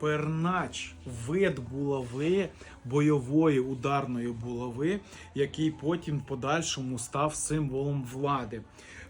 пернач, вид булави, бойової ударної булави, який потім в подальшому став символом влади.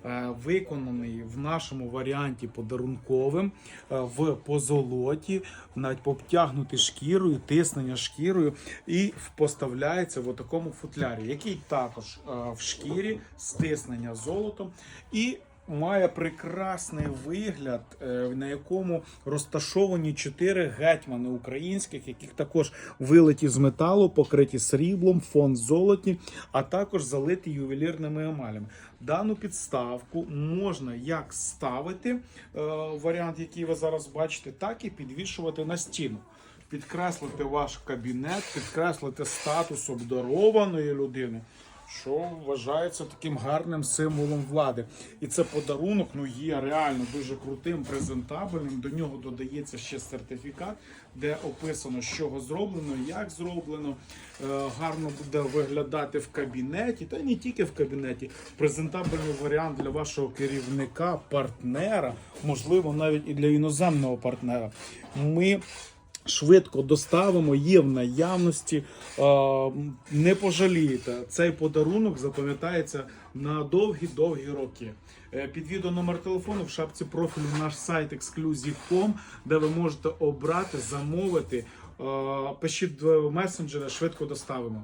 Е, Виконаний в нашому варіанті подарунковим е, в позолоті, навіть обтягнутий шкірою, тиснення шкірою, і поставляється в такому футлярі, який також е, в шкірі, стиснення золотом і має прекрасний вигляд, е, на якому розташовані чотири гетьмани українських, яких також вилиті з металу, покриті сріблом, фон золоті, а також залиті ювелірними емалями. Дану підставку можна як ставити, е, варіант, який ви зараз бачите, так і підвішувати на стіну. Підкреслити ваш кабінет, підкреслити статус обдарованої людини, що вважається таким гарним символом влади. І це подарунок ну, є реально дуже крутим, презентабельним. До нього додається ще сертифікат, де описано, чого зроблено, як зроблено. Е, гарно буде виглядати в кабінеті, та не тільки в кабінеті. Презентабельний варіант для вашого керівника, партнера, можливо, навіть і для іноземного партнера. Ми Швидко доставимо, є в наявності. Не пожалієте. Цей подарунок запам'ятається на довгі-довгі роки. Е, Під відео номер телефону в шапці профілю наш сайт exclusive.com, де ви можете обрати, замовити. Пишіть в месенджери, швидко доставимо.